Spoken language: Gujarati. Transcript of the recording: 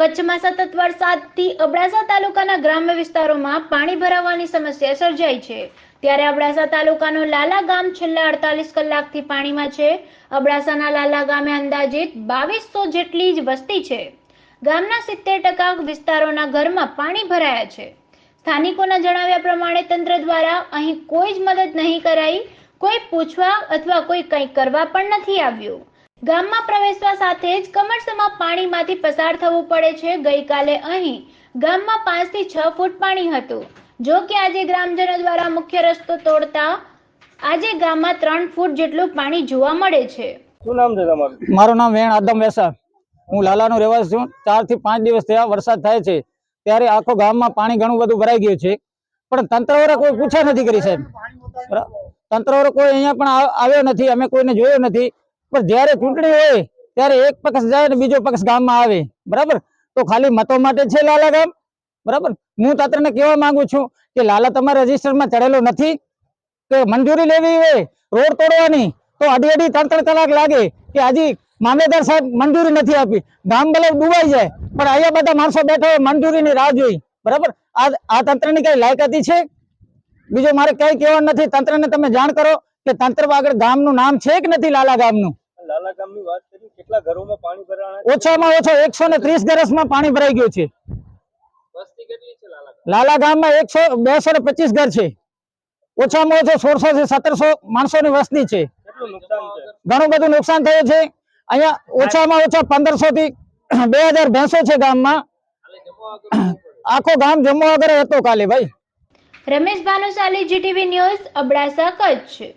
કચ્છમાં સતત વરસાદથી અબડાસા તાલુકાના ગ્રામ્ય વિસ્તારોમાં પાણી ભરાવાની સમસ્યા સર્જાઈ છે. ત્યારે અબડાસા તાલુકાનું લાલા ગામ છેલ્લા અડતાલીસ કલાકથી પાણીમાં છે. અબડાસાના લાલા ગામે અંદાજિત બાવીસો જેટલી જ વસ્તી છે. ગામના સિત્તેર ટકા વિસ્તારોના ઘરમાં પાણી ભરાયા છે. સ્થાનિકોના જણાવ્યા પ્રમાણે તંત્ર દ્વારા અહીં કોઈ જ મદદ નહીં કરાઈ, કોઈ પૂછવા અથવા કોઈ કંઈ કરવા પણ નથી આવ્યું. ગામમાં પ્રવેશવા સાથે જ કમરસમાં પાણીમાંથી પસાર થવું પડે છે. ગઈકાલે અહીં ગામમાં પાંચથી છ ફૂટ પાણી હતું. જો કે આજે ગ્રામજનો દ્વારા મુખ્ય રસ્તો તોડતા આજે ગામમાં ત્રણ ફૂટ જેટલું પાણી જોવા મળે છે. શું નામ છે તમારું? મારું નામ વેણ આદમ વેસા હું લાલાનો રહેવાસી છું. ચારથી પાંચ દિવસ થયા વરસાદ થાય છે. ત્યારે આખો ગામમાં પાણી ઘણું બધું ભરાઈ ગયું છે. પણ તંત્રવાળા કોઈ પૂછા નથી કરી સાહેબ. તંત્ર તંત્રવાળો કોઈ અહીંયા પણ આવ્યો નથી. અમે કોઈને જોયો નથી. પણ જ્યારે ચૂંટણી હોય, ત્યારે એક પક્ષ જાય ને બીજો પક્ષ ગામમાં આવે. બરાબર? તો ખાલી મતો માટે છે લાલા ગામ. બરાબર? હું તંત્રને કહેવા માંગુ છું કે લાલા તમારા રજીસ્ટરમાં ચડેલો નથી, કે મંજૂરી લેવી હોય, રોડ તોડવાની, તો અઢી અઢી ત્રણ ત્રણ કલાક લાગે કે હજી મામલેદાર સાહેબ મંજૂરી નથી આપી. ગામ ભલે ડૂબાઈ જાય, પણ અહીંયા બધા માણસો બેઠા હોય, મંજૂરીની રાહ જોઈ. બરાબર? આ આ તંત્રની કઈ લાયકાતી છે? બીજું મારે કઈ કહેવાનું નથી. તંત્રને તમે જાણ કરો કે તંત્ર આગળ ગામનું નામ છે કે નથી લાલા ગામનું લાલા ગામની વાત કરી કેટલા ઘરોમાં પાણી ભરાણા ઓછામાં ઓછા એકસો ને ત્રીસ ઘરસમાં પાણી ભરાઈ ગયું છે. વસ્તી કેટલી છે લાલા લાલા ગામમાં એકસો બેસો ને પચીસ ઘર છે. ઓછામાં ઓછો સોળસો થી સત્તરસો માણસોની વસ્તી છે. કેટલું નુકસાન છે? ઘણું બધું નુકસાન થયું છે. અહીંયા ઓછામાં ઓછા પંદરસો થી બે હજાર ભેંસો છે ગામમાં. આખો ગામ જમવા વગર હતો કાલે ભાઈ. Ramesh Bhanushali GTV news Abdasa Kutch.